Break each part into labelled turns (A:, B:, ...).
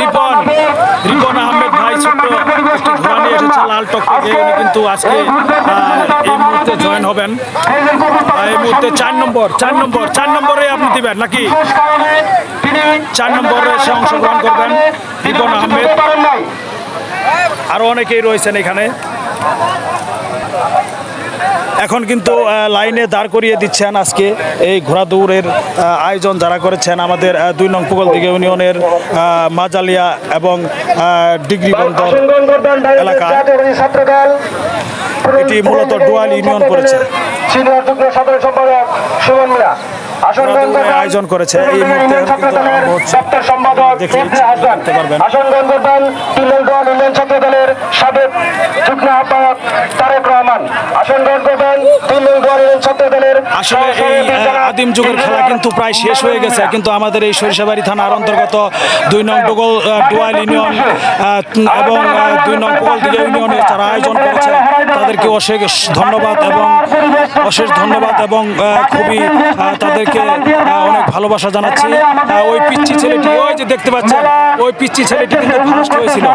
A: রিপন রিপন আহমেদ ভাই, ছোট্ট নিয়ে এসেছে লাল টকটকে উনি কিন্তু আজকে এই মুহূর্তে জয়েন হবেন। এই মুহূর্তে চার নম্বর চার নম্বর, চার নম্বরে আপনি দিবেন নাকি? চার নম্বরে এসে অংশগ্রহণ করবেন রিপন আহমেদ। আরও অনেকেই রয়েছেন এখানে। এখন কিন্তু লাইনে দাঁড় করিয়ে দিচ্ছেন আজকে এই ঘোড়া দৌড়ের আয়োজন যারা করেছেন আমাদের দুই নং দিকে ইউনিয়নের মাজালিয়া এবং ডিগ্রি বন্দর এলাকা। এটি মূলত ডুয়াল ইউনিয়ন করেছে।
B: সিনিয়র যুগ্ম সাধারণ সম্পাদক মিয়া।
A: আয়োজন করেছে এই মুহূর্তে এখন কিন্তু আরম্ভ হচ্ছে
B: দপ্তর সম্পাদক
A: দেখে
B: ইবনে হাসান
A: দেখতে পারবেন।
B: আসন গ্রহণ করবেন তিনজন দোয়াল ইউনিয়ন ছাত্র দলের সাবেক যুগ্ম আহ্বায়ক তারেক রহমান। আসন গ্রহণ করবেন
A: আসলে এই আদিম যুগের খেলা কিন্তু প্রায় শেষ হয়ে গেছে। কিন্তু আমাদের এই সরিষাবাড়ি থানার অন্তর্গত দুই নং ডোগল ডোয়াল ইউনিয়ন এবং দুই নং পোগলদিঘি ইউনিয়নে যারা আয়োজন করেছে তাদেরকে অশেষ ধন্যবাদ এবং অশেষ ধন্যবাদ এবং খুবই তাদেরকে অনেক ভালোবাসা জানাচ্ছি। ওই পিচ্ছি ছেলেটি ওই যে দেখতে পাচ্ছেন ওই পিচ্ছি ছেলেটি কিন্তু ফার্স্ট হয়েছিল।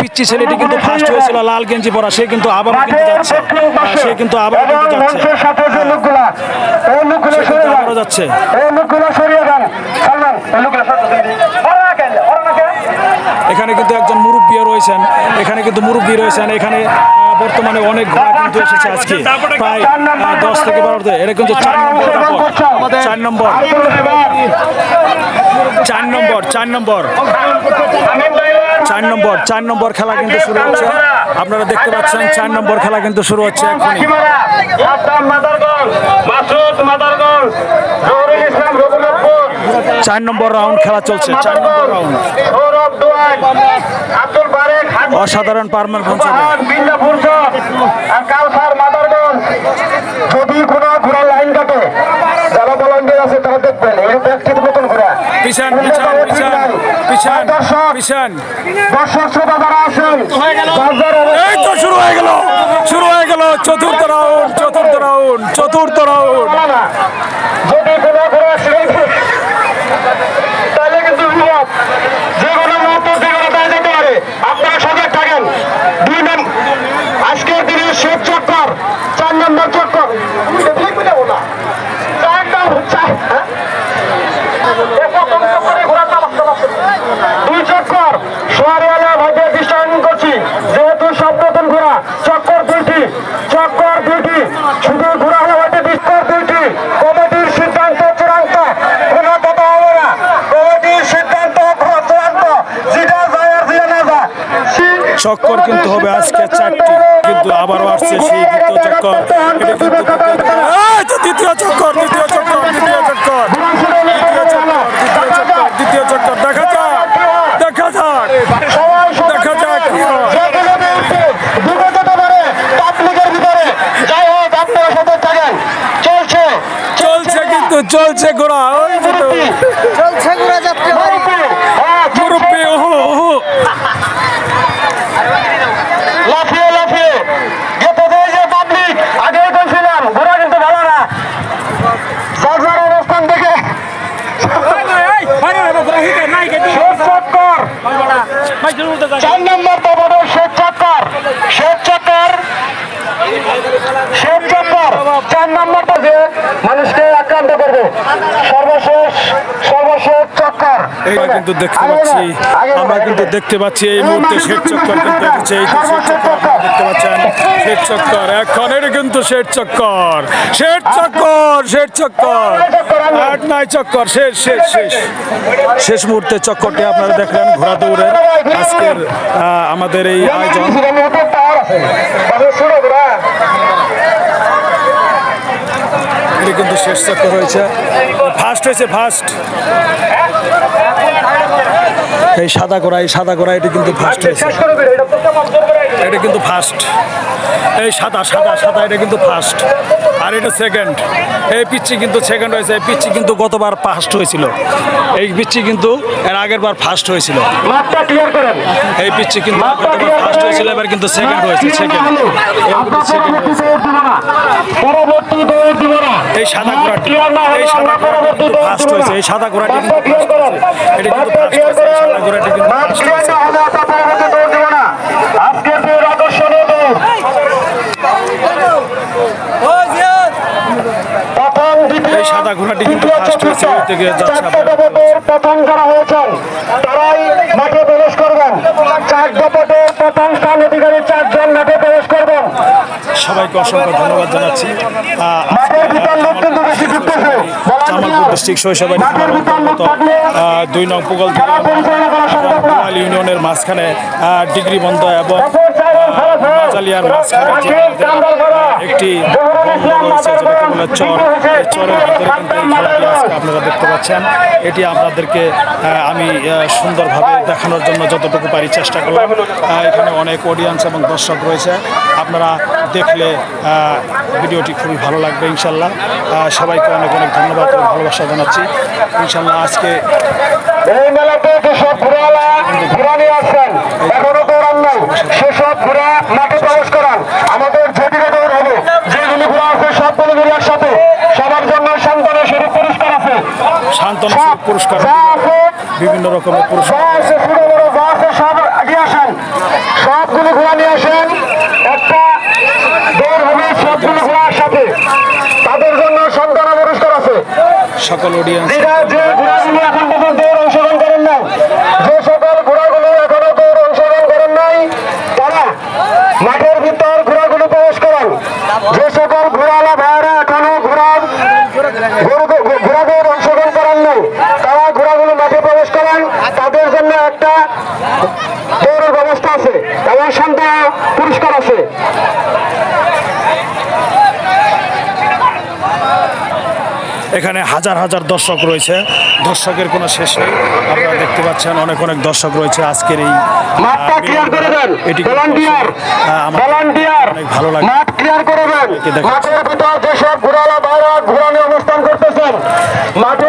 A: পিচ্ছি ছেলেটি কিন্তু ফার্স্ট হয়েছিল লাল গেঞ্জি পরা সে কিন্তু আবার কিন্তু যাচ্ছে। সে কিন্তু আবার কিন্তু যাচ্ছে। যাচ্ছে। এখানে কিন্তু একজন মুরব্বীও রয়েছেন। এখানে কিন্তু মুরব্বী রয়েছেন। এখানে বর্তমানে অনেক ঘোড়া কিন্তু এসেছে আজকে। প্রায় দশ থেকে বারো এটা কিন্তু চার নম্বর চার নম্বর। চার নম্বর চার নম্বর। চার নম্বর চার নম্বর খেলা কিন্তু শুরু হচ্ছে। আপনারা দেখতে পাচ্ছেন চার নম্বর খেলা কিন্তু শুরু হচ্ছে এখনই। চার নম্বর রাউন্ড খেলা চলছে চার নম্বর রাউন্ড অসাধারণ পারমান পঞ্চমী
B: ফাহাদ বিন্দাপুর চক আর কালসার মাদারগঞ্জ। যদি কোনো ঘোড়া লাইন কাটে যারা ভলান্টিয়ার আছে তারা দেখবেন এই ব্যক্তির মতন ঘোড়া।
A: পিছান পিছান পিছান পিছান।
B: দর্শক
A: পিছান।
B: দর্শক শ্রোতা যারা আছেন যার যার
A: এই তো শুরু হয়ে গেল শুরু হয়ে গেল চতুর্থ রাউন্ড চতুর্থ রাউন্ড চতুর্থ রাউন্ড
B: যদি কোনো ঘোড়া সিলেক্ট তাহলে কিন্তু বিপদ যে কোনো মুহূর্তে যে কোনো দায় যেতে পারে আপনারা সজাগ থাকেন দুই নাম আজকের দিনের শেষ চক্কর চার নম্বর চক্কর লিখবে যাব না চার নম্বর চার হ্যাঁ? এ প্রথম চক্করে ঘোড়ার নাম আসতে পারছে না। দুই চক্কর সোয়ারিওয়ালা ভাইকে দৃষ্টান্ত করছি যেহেতু সব নতুন ঘোড়া চক্কর দুইটি চক্কর দুইটি শুধু ঘোড়া হলে হয়তো চক্কর দুইটি কমিটির সিদ্ধান্ত চূড়ান্ত কোনো কথা হবে না কমিটির সিদ্ধান্ত চূড়ান্ত যেটা যায় আর যেটা না যায় সে-
A: চক্কর কিন্তু হবে আজকে চারটি কিন্তু আবারও আসছে সেই দ্বিতীয় চক্কর এটা কিন্তু দ্বিতীয় চক্কর দ্বিতীয় চক্কর দ্বিতীয় চক্কর দ্বিতীয় চক্কর দ্বিতীয় চক্কর দ্বিতীয় চক্কর দেখা যাক দেখা যাক দেখা যাক কি হয়।
B: চলছে
A: চলছে। কিন্তু চলছে ঘোড়া। ওই তো।
C: চলছে ঘোরা যাত্রা বাড়ি
B: হ্যাঁ, চলছে।
A: মুরব্বী ওহো ওহো
B: লাফিয়ে লাফিয়ে যেতে দেয় যে পাবলিক আগে বলছিলাম ঘোরা কিন্তু ভালো না সাজার অবস্থান থেকে শেষ চক্কর চার নম্বর বাবাদের শেষ চক্কর শেষ চক্কর শেষ চক্কর চার নম্বরটা যে মানুষকে আক্রান্ত করবে। সর্বশেষ সর্বশেষ চক্কর।
A: কিন্তু দেখতে পাচ্ছি আমরা কিন্তু দেখতে পাচ্ছি এই মুহূর্তে শেষ চক্কর কিন্তু এসেছে এই যে শেষ চক্কর। দেখতে পাচ্ছেন? শেষ চক্কর এখন এটা কিন্তু শেষ চক্কর। শেষ চক্কর শেষ চক্কর। আট নয় চক্কর শেষ শেষ শেষ। শেষ মুহূর্তে চক্করটি আপনারা দেখলেন ঘোড়া দৌড়ের আজকের আমাদের এই আয়োজন এটি কিন্তু শেষ চক্কর হয়েছে। ফার্স্ট হয়েছে ফার্স্ট এই সাদা করা এই সাদা করা এটি কিন্তু ফার্স্ট হয়েছে। এটা কিন্তু ফার্স্ট এই সাদা সাদা সাদা এটা কিন্তু ফার্স্ট আর এটা সেকেন্ড এই পিচ্ছি কিন্তু সেকেন্ড হয়েছে। এই পিচ্ছি কিন্তু গতবার ফার্স্ট হয়েছিল। এই পিচ্ছি কিন্তু এর আগের বার ফার্স্ট হয়েছিল। এই পিচ্ছি কিন্তু গতবার ফার্স্ট হয়েছিল এবার কিন্তু সেকেন্ড হয়েছে সেকেন্ড এই সাদা ঘোড়াটি এই সাদা ঘোড়াটি ফার্স্ট হয়েছে। এই সাদা ঘোড়াটি কিন্তু এটা কিন্তু ফার্স্ট হয়েছে। সাদা ঘোড়াটি কিন্তু ফার্স্ট হয়েছে।
B: না হলে আপনার পরবর্তী দৌড় দেবো না আজকে যে আকর্ষণীয় দৌড় প্রথম দ্বিতীয়
A: এই সাদা ঘোড়াটি কিন্তু ফার্স্ট হয়েছে,
B: তারাই মাঠে প্রবেশ করবেন। চার প্রথম স্থান অধিকারী চারজন মাঠে প্রবেশ করবেন।
A: সবাইকে অসংখ্য ধন্যবাদ জানাচ্ছি। ডিস্ট্রিক্ট শৈশবাড়ি দুই নং পুগল ইউনিয়নের মাঝখানে ডিগ্রি বন্ধ এবং মাঝখানে। একটি চর চরের ভিতরে কিন্তু খেলাটি আজকে আপনারা দেখতে পাচ্ছেন এটি আপনাদেরকে আমি সুন্দরভাবে দেখানোর জন্য যতটুকু পারি চেষ্টা করলাম এখানে অনেক অডিয়েন্স এবং দর্শক রয়েছে আপনারা দেখলে ভিডিওটি খুবই ভালো লাগবে ইনশাল্লাহ সবাইকে অনেক অনেক ধন্যবাদ ও ভালোবাসা জানাচ্ছি ইনশাল্লাহ আজকে
B: এই মেলাতে যেসব ঘোড়াওয়ালা ঘোড়া নিয়ে আসছেন এখনও দৌড়ান নাই সেসব ঘোড়া মাঠে প্রবেশ করান। আমাদের যেদিকে দৌড় হবে। যেগুলি ঘোড়া আছে সবগুলো ঘুরে একসাথে। সবার জন্য সন্তানের শরীর পুরস্কার আছে।
A: সান্ত্বনা
B: সব
A: পুরস্কার বিভিন্ন রকমের পুরস্কার
B: আছে ছোট বড় যা আছে সব এগিয়ে আসেন। সবগুলো ঘোড়া নিয়ে আসেন। একটা দৌড় হবে সবগুলো ঘোড়ার সাথে তাদের জন্য সন্তানা পুরস্কার আছে।
A: সকল অডিয়েন্স
B: যে ঘোড়াগুলো এখন পর্যন্ত দৌড় অংশগ্রহণ করেন নাই যে সকল ঘোড়াগুলো এখনও দৌড় অংশগ্রহণ করেন নাই তারা মাঠের ভিতর ঘোড়াগুলো প্রবেশ করেন যে সকল ঘোড়ালা ভাইরা এখনও ঘোড়া গরু- ঘো- ঘোড়া দৌড় অংশগ্রহণ করেন নাই তারা ঘোড়াগুলো মাঠে প্রবেশ করেন তাদের জন্য একটা দৌড়ের ব্যবস্থা আছে এবং সন্ধ্যা পুরস্কার আছে।
A: এখানে হাজার হাজার দর্শক রয়েছে। দর্শকের কোনো শেষ নেই। আপনারা দেখতে পাচ্ছেন অনেক অনেক দর্শক রয়েছে আজকের এই
B: মাঠটা ক্লিয়ার করে দেন।
A: এটি আহ, অনেক ভালো লাগে।
B: মাঠ ক্লিয়ার করে দেন। মাঠের ভিতর যেসব করতেছেন ভিতর